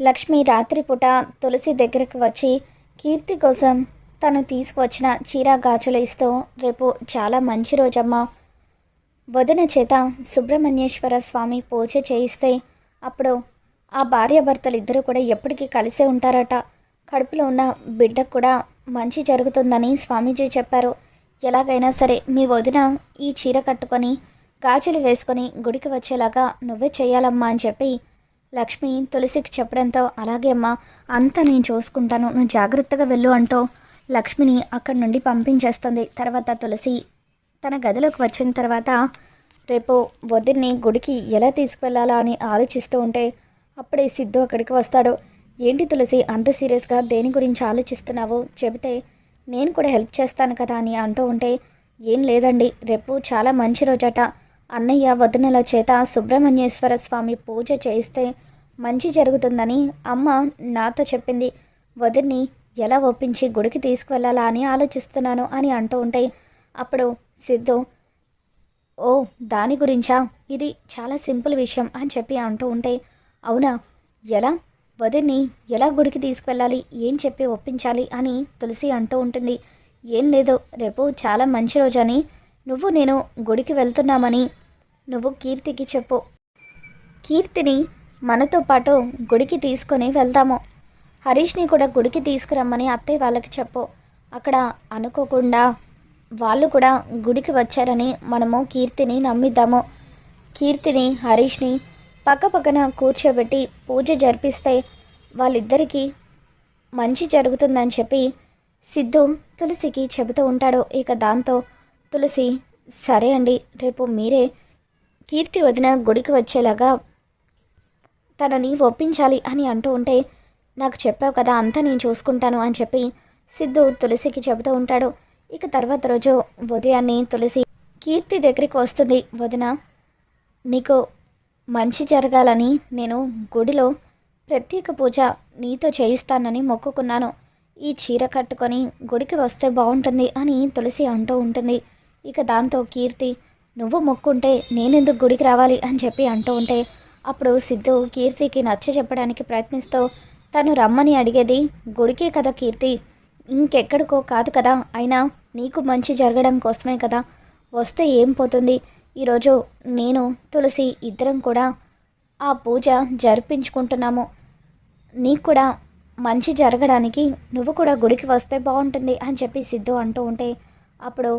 లక్ష్మి రాత్రిపూట తులసి దగ్గరకు వచ్చి కీర్తి కోసం తను తీసుకువచ్చిన చీర గాజులు ఇస్తూ రేపు చాలా మంచి రోజమ్మా. వదిన చేత సుబ్రహ్మణ్యేశ్వర స్వామి పూజ చేయిస్తే అప్పుడు ఆ భార్యాభర్తలిద్దరూ కూడా ఎప్పటికీ కలిసే ఉంటారట. కడుపులో ఉన్న బిడ్డకు కూడా మంచి జరుగుతుందని స్వామీజీ చెప్పారు. ఎలాగైనా సరే మీ వదిన ఈ చీర కట్టుకొని గాజులు వేసుకొని గుడికి వచ్చేలాగా నువ్వే చేయాలమ్మా అని చెప్పి లక్ష్మి తులసికి చెప్పడంతో అలాగే అమ్మా అంతా నేను చూసుకుంటాను. నువ్వు జాగ్రత్తగా వెళ్ళు అంటూ లక్ష్మిని అక్కడి నుండి పంపించేస్తుంది. తర్వాత తులసి తన గదిలోకి వచ్చిన తర్వాత రేపు వదిన్ని గుడికి ఎలా తీసుకువెళ్ళాలా అని ఆలోచిస్తూ ఉంటే అప్పుడే సిద్ధు అక్కడికి వస్తాడు. ఏంటి తులసి అంత సీరియస్గా దేని గురించి ఆలోచిస్తున్నావు? చెబితే నేను కూడా హెల్ప్ చేస్తాను కదా అని అంటూ ఉంటే ఏం లేదండి రేపు చాలా మంచి రోజట. అన్నయ్య వదినల చేత సుబ్రహ్మణ్యేశ్వర స్వామి పూజ చేయిస్తే మంచి జరుగుతుందని అమ్మ నాతో చెప్పింది. వదిన్ని ఎలా ఒప్పించి గుడికి తీసుకువెళ్ళాలా అని ఆలోచిస్తున్నాను అని అంటూ ఉంటే అప్పుడు సిద్ధు ఓ దాని గురించా? ఇది చాలా సింపుల్ విషయం అని చెప్పి అంటూ ఉంటే అవునా? ఎలా? వదిన్ని ఎలా గుడికి తీసుకువెళ్ళాలి? ఏం చెప్పి ఒప్పించాలి? అని తులసి అంటూ ఉంటుంది. ఏం లేదు రేపు చాలా మంచి రోజని నువ్వు నేను గుడికి వెళ్తున్నామని నువ్వు కీర్తికి చెప్పు. కీర్తిని మనతో పాటు గుడికి తీసుకొని వెళ్దాము హరీష్ని కూడా గుడికి తీసుకురమ్మని అత్తయ్య వాళ్ళకి చెప్పు. అక్కడ అనుకోకుండా వాళ్ళు కూడా గుడికి వచ్చారని మనము కీర్తిని నమ్మిద్దాము. కీర్తిని హరీష్ని పక్క పక్కన కూర్చోబెట్టి పూజ జరిపిస్తే వాళ్ళిద్దరికీ మంచి జరుగుతుందని చెప్పి సిద్ధు తులసికి చెబుతూ ఉంటాడు. ఇక దాంతో తులసి సరే అండి రేపు మీరే కీర్తి వదిన గుడికి వచ్చేలాగా తనని ఒప్పించాలి అని అంటూ ఉంటే నాకు చెప్పావు కదా అంతా నేను చూసుకుంటాను అని చెప్పి సిద్ధు తులసికి చెబుతూ ఉంటాడు. ఇక తర్వాత రోజు ఉదయాన్నే తులసి కీర్తి దగ్గరికి వస్తుంది. వదిన నీకు మంచి జరగాలని నేను గుడిలో ప్రత్యేక పూజ నీతో చేయిస్తానని మొక్కుకున్నాను. ఈ చీర కట్టుకొని గుడికి వస్తే బాగుంటుంది అని తులసి అంటూ ఉంటుంది. ఇక దాంతో కీర్తి నువ్వు మొక్కుంటే నేనెందుకు గుడికి రావాలి? అని చెప్పి అంటూ ఉంటే అప్పుడు సిద్ధు కీర్తికి నచ్చ చెప్పడానికి ప్రయత్నిస్తూ తను రమ్మని అడిగేది గుడికే కదా కీర్తి? ఇంకెక్కడికో కాదు కదా. అయినా నీకు మంచి జరగడం కోసమే కదా. వస్తే ఏం పోతుంది? ఈరోజు నేను తులసి ఇద్దరం కూడా ఆ పూజ జరిపించుకుంటున్నాము. నీకు కూడా మంచి జరగడానికి నువ్వు కూడా గుడికి వస్తే బాగుంటుంది అని చెప్పి సిద్ధు అంటూ ఉంటే అప్పుడు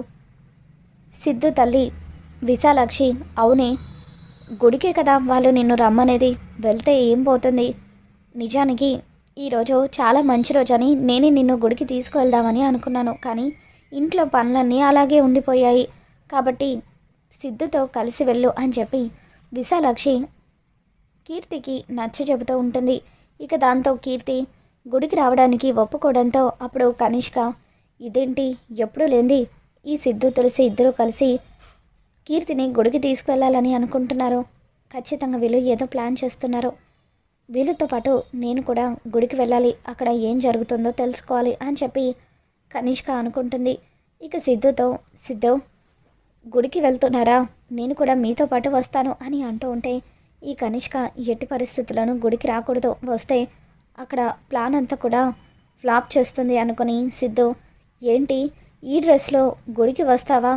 సిద్ధు తల్లి విశాలాక్షి అవునే. గుడికే కదా వాళ్ళు నిన్ను రమ్మనేది. వెళ్తే ఏం పోతుంది? నిజానికి ఈరోజు చాలా మంచి రోజని నేనే నిన్ను గుడికి తీసుకువెళ్దామని అనుకున్నాను. కానీ ఇంట్లో పనులన్నీ అలాగే ఉండిపోయాయి. కాబట్టి సిద్ధుతో కలిసి వెళ్ళు అని చెప్పి విశాలాక్షి కీర్తికి నచ్చ చెబుతూ ఉంటుంది. ఇక దాంతో కీర్తి గుడికి రావడానికి ఒప్పుకోవడంతో అప్పుడు కనిష్క ఇదేంటి? ఎప్పుడూ లేంది ఈ సిద్ధు తులసి ఇద్దరూ కలిసి కీర్తిని గుడికి తీసుకువెళ్ళాలని అనుకుంటున్నారు. ఖచ్చితంగా వీళ్ళు ఏదో ప్లాన్ చేస్తున్నారు. వీళ్ళతో పాటు నేను కూడా గుడికి వెళ్ళాలి. అక్కడ ఏం జరుగుతుందో తెలుసుకోవాలి అని చెప్పి కనిష్క అనుకుంటుంది. ఇక సిద్ధుతో సిద్ధు గుడికి వెళ్తున్నారా? నేను కూడా మీతో పాటు వస్తాను అని అంటూ ఉంటే ఈ కనిష్క ఎట్టి పరిస్థితులను గుడికి రాకూడదు. వస్తే అక్కడ ప్లాన్ అంతా కూడా ఫ్లాప్ చేస్తుంది అనుకుని సిద్ధు ఏంటి? ఈ డ్రెస్లో గుడికి వస్తావా?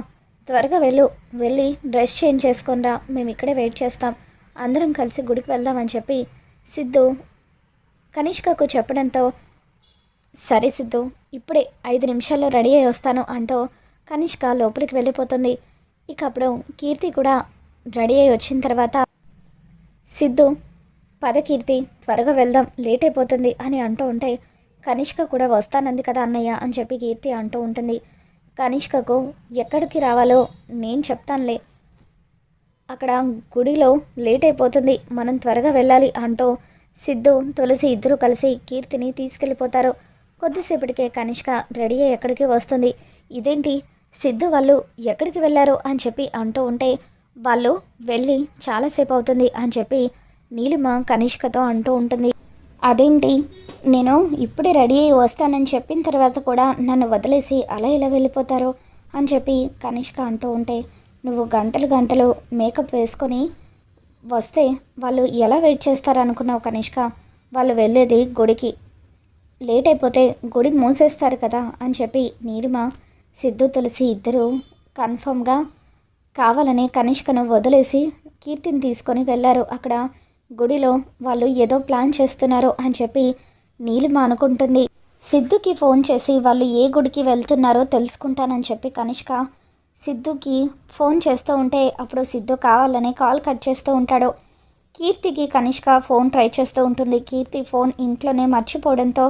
త్వరగా వెళ్ళు. వెళ్ళి డ్రెస్ చేంజ్ చేసుకొనిరా మేము ఇక్కడే వెయిట్ చేస్తాం. అందరం కలిసి గుడికి వెళ్దామని చెప్పి సిద్ధు కనిష్కకు చెప్పడంతో సరే సిద్ధు ఇప్పుడే ఐదు నిమిషాల్లో రెడీ అయి వస్తాను అంటూ కనిష్క లోపలికి వెళ్ళిపోతుంది. ఇక అప్పుడు కీర్తి కూడా రెడీ అయి వచ్చిన తర్వాత సిద్ధు పద కీర్తి త్వరగా వెళ్దాం. లేట్ అయిపోతుంది అని అంటూ ఉంటే కనిష్క కూడా వస్తానంది కదా అన్నయ్య అని చెప్పి కీర్తి అంటూ ఉంటుంది. కనిష్కకు ఎక్కడికి రావాలో నేను చెప్తానులే. అక్కడ గుడిలో లేట్ అయిపోతుంది. మనం త్వరగా వెళ్ళాలి అంటూ సిద్ధు తులసి ఇద్దరు కలిసి కీర్తిని తీసుకెళ్ళిపోతారు. కొద్దిసేపటికే కనిష్క రెడీ అయ్యి ఎక్కడికి వస్తుంది. ఇదేంటి? సిద్ధు వాళ్ళు ఎక్కడికి వెళ్ళారు అని చెప్పి అంటూ ఉంటే వాళ్ళు వెళ్ళి చాలాసేపు అవుతుంది అని చెప్పి నీలిమ కనిష్కతో అంటూ ఉంటుంది. అదేంటి? నేను ఇప్పుడే రెడీ అయ్యి వస్తానని చెప్పిన తర్వాత కూడా నన్ను వదిలేసి అలా ఇలా వెళ్ళిపోతారు? అని చెప్పి కనిష్క అంటూ ఉంటే నువ్వు గంటలు గంటలు మేకప్ వేసుకొని వస్తే వాళ్ళు ఎలా వెయిట్ చేస్తారు అనుకున్నావు కనిష్క? వాళ్ళు వెళ్ళేది గుడికి. లేట్ అయిపోతే గుడి మూసేస్తారు కదా అని చెప్పి నీలిమ సిద్ధు తులసి ఇద్దరు కన్ఫర్మ్గా కావాలని కనిష్కను వదిలేసి కీర్తిని తీసుకొని వెళ్ళారు. అక్కడ గుడిలో వాళ్ళు ఏదో ప్లాన్ చేస్తున్నారు అని చెప్పి నీలిమ అనుకుంటుంది. సిద్ధుకి ఫోన్ చేసి వాళ్ళు ఏ గుడికి వెళ్తున్నారో తెలుసుకుంటానని చెప్పి కనిష్క సిద్ధుకి ఫోన్ చేస్తూ ఉంటే అప్పుడు సిద్ధు కావాలని కాల్ కట్ చేస్తూ ఉంటాడు. కీర్తికి కనిష్క ఫోన్ ట్రై చేస్తూ ఉంటుంది. కీర్తి ఫోన్ ఇంట్లోనే మర్చిపోవడంతో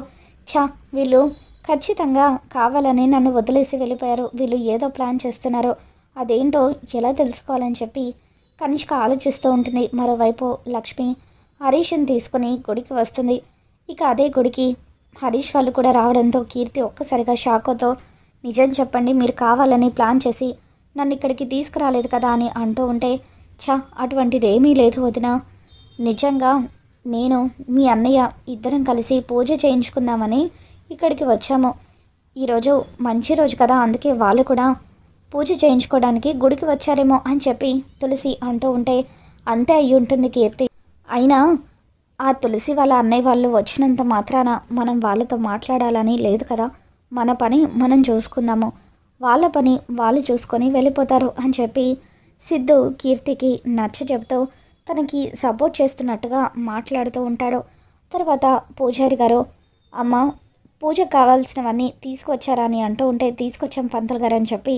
ఛా వీళ్ళు ఖచ్చితంగా కావాలని నన్ను వదిలేసి వెళ్ళిపోయారు. వీళ్ళు ఏదో ప్లాన్ చేస్తున్నారు. అదేంటో ఎలా తెలుసుకోవాలని చెప్పి కనిష్క ఆలోచిస్తూ ఉంటుంది. మరోవైపు లక్ష్మి హరీష్ని తీసుకుని గుడికి వస్తుంది. ఇక అదే గుడికి హరీష్ వాళ్ళు కూడా రావడంతో కీర్తి ఒక్కసారిగా షాకోతో నిజం చెప్పండి మీరు కావాలని ప్లాన్ చేసి నన్ను ఇక్కడికి తీసుకురాలేదు కదా అని అంటూ ఉంటే ఛా అటువంటిది ఏమీ లేదు వదిన. నిజంగా నేను మీ అన్నయ్య ఇద్దరం కలిసి పూజ చేయించుకుందామని ఇక్కడికి వచ్చాము. ఈరోజు మంచి రోజు కదా అందుకే వాళ్ళు కూడా పూజ చేయించుకోవడానికి గుడికి వచ్చారేమో అని చెప్పి తులసి అంటూ ఉంటే అంతే అయి ఉంటుంది కీర్తి. అయినా ఆ తులసి వాళ్ళ అన్నయ్య వాళ్ళు వచ్చినంత మాత్రాన మనం వాళ్ళతో మాట్లాడాలని లేదు కదా. మన పని మనం చూసుకుందాము. వాళ్ళ పని వాళ్ళు చూసుకొని వెళ్ళిపోతారు అని చెప్పి సిద్ధు కీర్తికి నచ్చ చెబుతూ తనకి సపోర్ట్ చేస్తున్నట్టుగా మాట్లాడుతూ ఉంటాడు. తర్వాత పూజారి గారు అమ్మ పూజకు కావాల్సినవన్నీ తీసుకొచ్చారా అని అంటూ ఉంటే తీసుకొచ్చాం పంతులు గారు అని చెప్పి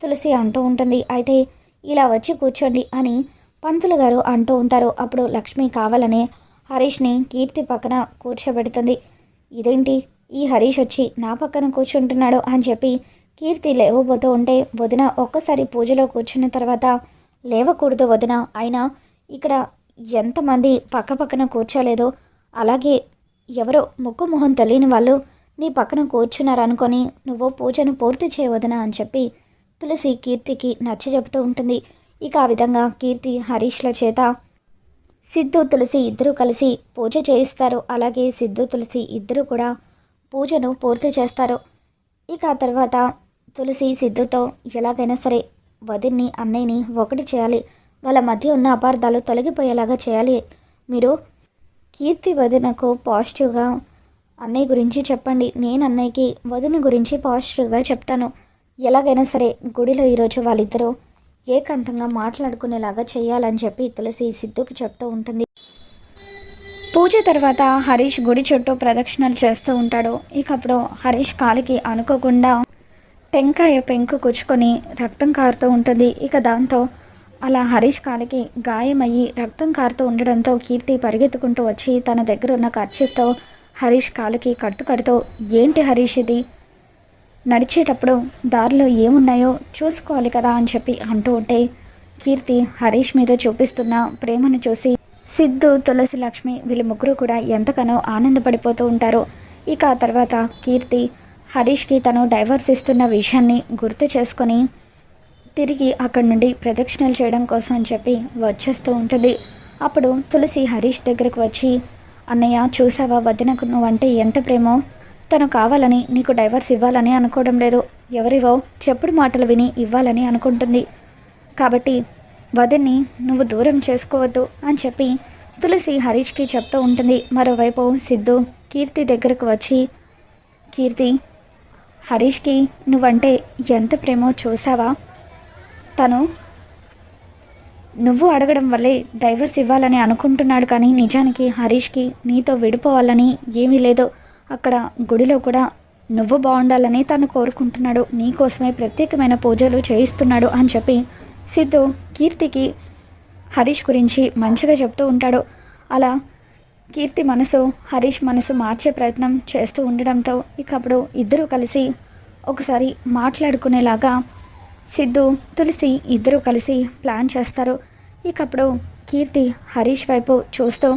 తులసి అంటూ ఉంటుంది. అయితే ఇలా వచ్చి కూర్చోండి అని పంతులు గారు అంటూ ఉంటారు. అప్పుడు లక్ష్మి కావాలనే హరీష్ని కీర్తి పక్కన కూర్చోబెడుతుంది. ఇదేంటి? ఈ హరీష్ వచ్చి నా పక్కన కూర్చుంటున్నాడు అని చెప్పి కీర్తి లేవబోతూ ఉంటే వదిన ఒక్కసారి పూజలో కూర్చున్న తర్వాత లేవకూడదు వదిన. అయినా ఇక్కడ ఎంతమంది పక్క పక్కన కూర్చోలేదో. అలాగే ఎవరో ముక్కు మొహం తెలియని వాళ్ళు నీ పక్కన కూర్చున్నారు అనుకొని నువ్వు పూజను పూర్తి చేయవదనా అని చెప్పి తులసి కీర్తికి నచ్చ చెబుతూ ఉంటుంది. ఇక ఆ విధంగా కీర్తి హరీష్ల చేత సిద్ధు తులసి ఇద్దరూ కలిసి పూజ చేయిస్తారు. అలాగే సిద్ధు తులసి ఇద్దరు కూడా పూజను పూర్తి చేస్తారు. ఇక ఆ తర్వాత తులసి సిద్ధుతో ఎలాగైనా సరే వదిన్ని అన్నయ్యని ఒకటి చేయాలి. వాళ్ళ మధ్య ఉన్న అపార్థాలు తొలగిపోయేలాగా చేయాలి. మీరు కీర్తి వదినకు పాజిటివ్గా అన్నయ్య గురించి చెప్పండి. నేను అన్నయ్యకి వదిన గురించి పాజిటివ్గా చెప్తాను. ఎలాగైనా సరే గుడిలో ఈరోజు వాళ్ళిద్దరూ ఏకాంతంగా మాట్లాడుకునేలాగా చేయాలని చెప్పి తులసి సిద్ధుకి చెప్తూ ఉంటుంది. పూజ తర్వాత హరీష్ గుడి చుట్టూ ప్రదక్షిణలు చేస్తూ ఉంటాడు. ఇకప్పుడు హరీష్ కాలికి అనుకోకుండా టెంకాయ పెంకు కుచ్చుకొని రక్తం కారుతూ ఉంటుంది. ఇక దాంతో అలా హరీష్ కాలికి గాయమయ్యి రక్తం కారుతూ ఉండడంతో కీర్తి పరిగెత్తుకుంటూ వచ్చి తన దగ్గర ఉన్న ఖర్చుతో హరీష్ కాలికి కట్టుకడుతూ ఏంటి హరీష్ ఇది? నడిచేటప్పుడు దారిలో ఏమున్నాయో చూసుకోవాలి కదా అని చెప్పి అంటూ ఉంటే కీర్తి హరీష్ మీద చూపిస్తున్న ప్రేమను చూసి సిద్ధు తులసి లక్ష్మి వీళ్ళ ముగ్గురు కూడా ఎంతగానో ఆనందపడిపోతూ ఉంటారు. ఇక ఆ తర్వాత కీర్తి హరీష్కి తను డైవర్స్ ఇస్తున్న విషయాన్ని గుర్తు చేసుకొని తిరిగి అక్కడి నుండి ప్రదక్షిణలు చేయడం కోసం అని చెప్పి వచ్చేస్తూ ఉంటుంది. అప్పుడు తులసి హరీష్ దగ్గరకు వచ్చి అన్నయ్య చూసావా వదినకు నువ్వంటే ఎంత ప్రేమో? తను కావాలని నీకు డైవర్స్ ఇవ్వాలని అనుకోవడం లేదు. ఎవరివో చెప్పుడు మాటలు విని ఇవ్వాలని అనుకుంటుంది. కాబట్టి వదిన్ని నువ్వు దూరం చేసుకోవద్దు అని చెప్పి తులసి హరీష్కి చెప్తూ ఉంటుంది. మరోవైపు సిద్ధు కీర్తి దగ్గరకు వచ్చి కీర్తి హరీష్కి నువ్వంటే ఎంత ప్రేమో చూసావా? తను నువ్వు అడగడం వల్లే డైవర్స్ ఇవ్వాలని అనుకుంటున్నాడు కానీ నిజానికి హరీష్కి నీతో విడిపోవాలని ఏమీ లేదు. అక్కడ గుడిలో కూడా నువ్వు బాగుండాలని తను కోరుకుంటున్నాడు. నీకోసమే ప్రత్యేకమైన పూజలు చేయిస్తున్నాడు అని చెప్పి సిద్ధు కీర్తికి హరీష్ గురించి మంచిగా చెప్తూ ఉంటాడు. అలా కీర్తి మనసు హరీష్ మనసు మార్చే ప్రయత్నం చేస్తూ ఉండడంతో ఇక అప్పుడు ఇద్దరూ కలిసి ఒకసారి మాట్లాడుకునేలాగా సిద్ధు తులసి ఇద్దరూ కలిసి ప్లాన్ చేస్తారు. ఇకప్పుడు కీర్తి హరీష్ వైపు చూస్తూ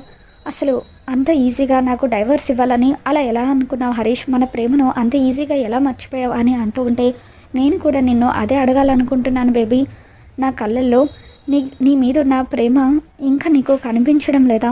అసలు అంత ఈజీగా నాకు డైవర్స్ ఇవ్వాలని అలా ఎలా అనుకున్నావు హరీష్? మన ప్రేమను అంత ఈజీగా ఎలా మర్చిపోయావు అని అంటూ ఉంటే నేను కూడా నిన్ను అదే అడగాలనుకుంటున్నాను బేబీ. నా కళ్ళల్లో నీ నీ మీద ఉన్న ప్రేమ ఇంకా నీకు కనిపించడం లేదా?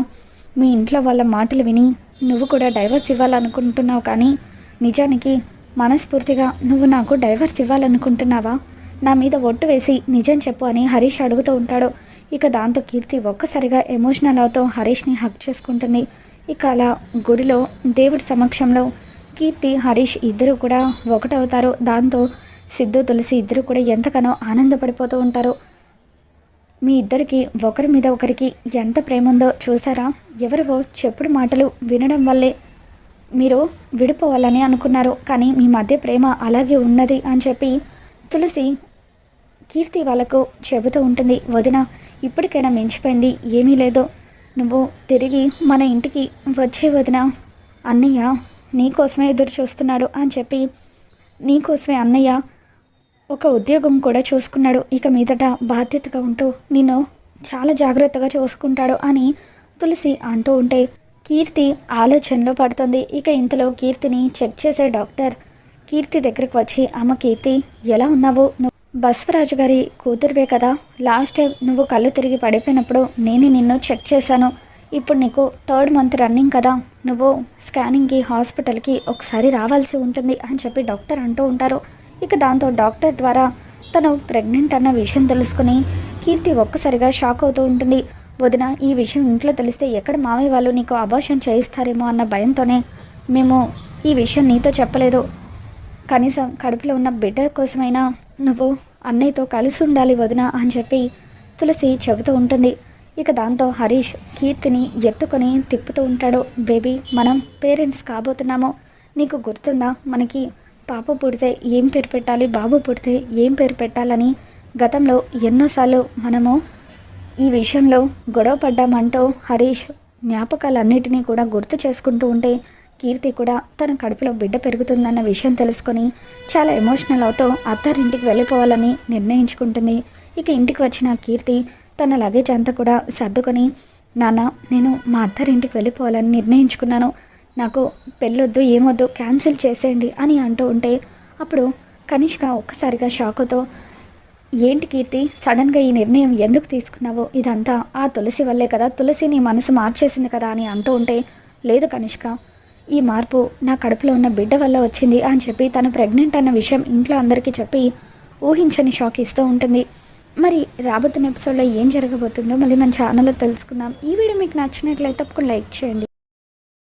మీ ఇంట్లో వాళ్ళ మాటలు విని నువ్వు కూడా డైవర్స్ ఇవ్వాలనుకుంటున్నావు కానీ నిజానికి మనస్ఫూర్తిగా నువ్వు నాకు డైవర్స్ ఇవ్వాలనుకుంటున్నావా? నా మీద ఒట్టు వేసి నిజం చెప్పు అని హరీష్ అడుగుతూ ఉంటాడు. ఇక దాంతో కీర్తి ఒక్కసారిగా ఎమోషనల్ అవుతూ హరీష్ని హక్ చేసుకుంటుంది. ఇక అలా గుడిలో దేవుడి సమక్షంలో కీర్తి హరీష్ ఇద్దరు కూడా ఒకటవుతారు. దాంతో సిద్ధు తులసి ఇద్దరు కూడా ఎంతగానో ఆనందపడిపోతూ ఉంటారు. మీ ఇద్దరికి ఒకరి మీద ఒకరికి ఎంత ప్రేమ ఉందో చూసారా? ఎవరివో చెప్పుడు మాటలు వినడం వల్లే మీరు విడిపోవాలని అనుకున్నారు. కానీ మీ మధ్య ప్రేమ అలాగే ఉన్నది అని చెప్పి తులసి కీర్తి వాళ్ళకు చెబుతూ ఉంటుంది వదిన ఇప్పటికైనా మించిపోయింది ఏమీ లేదు. నువ్వు తిరిగి మన ఇంటికి వచ్చే వదిన. అన్నయ్య నీకోసమే ఎదురు చూస్తున్నాడు అని చెప్పి నీకోసమే అన్నయ్య ఒక ఉద్యోగం కూడా చూసుకున్నాడు. ఇక మీదట బాధ్యతగా ఉంటూ నిన్ను చాలా జాగ్రత్తగా చూసుకుంటాడు అని తులసి అంటూ ఉంటే కీర్తి ఆలోచనలో పడుతుంది. ఇక ఇంతలో కీర్తిని చెక్ చేసే డాక్టర్ కీర్తి దగ్గరకు వచ్చి అమ్మ కీర్తి ఎలా ఉన్నావు? నువ్వు బస్వరాజు గారి కూతురువే కదా. లాస్ట్ టైం నువ్వు కళ్ళు తిరిగి పడిపోయినప్పుడు నేనే నిన్ను చెక్ చేశాను. ఇప్పుడు నీకు థర్డ్ మంత్ రన్నింగ్ కదా. నువ్వు స్కానింగ్కి హాస్పిటల్కి ఒకసారి రావాల్సి ఉంటుంది అని చెప్పి డాక్టర్ అంటూ ఉంటారు. ఇక దాంతో డాక్టర్ ద్వారా తను ప్రెగ్నెంట్ అన్న విషయం తెలుసుకుని కీర్తి ఒక్కసారిగా షాక్ అవుతూ ఉంటుంది. వదిన ఈ విషయం ఇంట్లో తెలిస్తే ఎక్కడ మామయ్య వాళ్ళు నీకు అబార్షన్ చేయిస్తారేమో అన్న భయంతోనే మేము ఈ విషయం నీతో చెప్పలేదు. కనీసం కడుపులో ఉన్న బిడ్డ కోసమైనా నువ్వు అన్నయ్యతో కలిసి ఉండాలి వదిన అని చెప్పి తులసి చెబుతూ ఉంటుంది. ఇక దాంతో హరీష్ కీర్తిని ఎత్తుకొని తిప్పుతూ ఉంటాడు. బేబీ మనం పేరెంట్స్ కాబోతున్నాము. నీకు గుర్తుందా? మనకి పాప పుడితే ఏం పేరు పెట్టాలి? బాబు పుడితే ఏం పేరు పెట్టాలని గతంలో ఎన్నోసార్లు మనము ఈ విషయంలో గొడవ పడ్డామంటూ హరీష్ జ్ఞాపకాలన్నిటినీ కూడా గుర్తు చేసుకుంటూ ఉంటే కీర్తి కూడా తన కడుపులో బిడ్డ పెరుగుతుందన్న విషయం తెలుసుకొని చాలా ఎమోషనల్ అవుతూ అత్తారింటికి వెళ్ళిపోవాలని నిర్ణయించుకుంటుంది. ఇక ఇంటికి వచ్చిన కీర్తి తన లగేజ్ అంతా కూడా సర్దుకొని నాన్న నేను మా అత్తారింటికి వెళ్ళిపోవాలని నిర్ణయించుకున్నాను. నాకు పెళ్ళొద్దు ఏమొద్దు క్యాన్సిల్ చేసేయండి అని అంటూ ఉంటే అప్పుడు కనిష్క ఒక్కసారిగా షాకుతో ఏంటి కీర్తి సడన్గా ఈ నిర్ణయం ఎందుకు తీసుకున్నావు? ఇదంతా ఆ తులసి వల్లే కదా తులసి నీ మనసు మార్చేసింది కదా అని అంటూ ఉంటే లేదు కనిష్క ఈ మార్పు నా కడుపులో ఉన్న బిడ్డ వల్ల వచ్చింది అని చెప్పి తను ప్రెగ్నెంట్ అన్న విషయం ఇంట్లో అందరికీ చెప్పి ఊహించని షాక్ ఇస్తూ ఉంటుంది. మరి రాబోతున్న ఎపిసోడ్లో ఏం జరగబోతుందో మళ్ళీ మన ఛానల్లో తెలుసుకుందాం. ఈ వీడియో మీకు నచ్చినట్లయితే తప్పకుండా లైక్ చేయండి.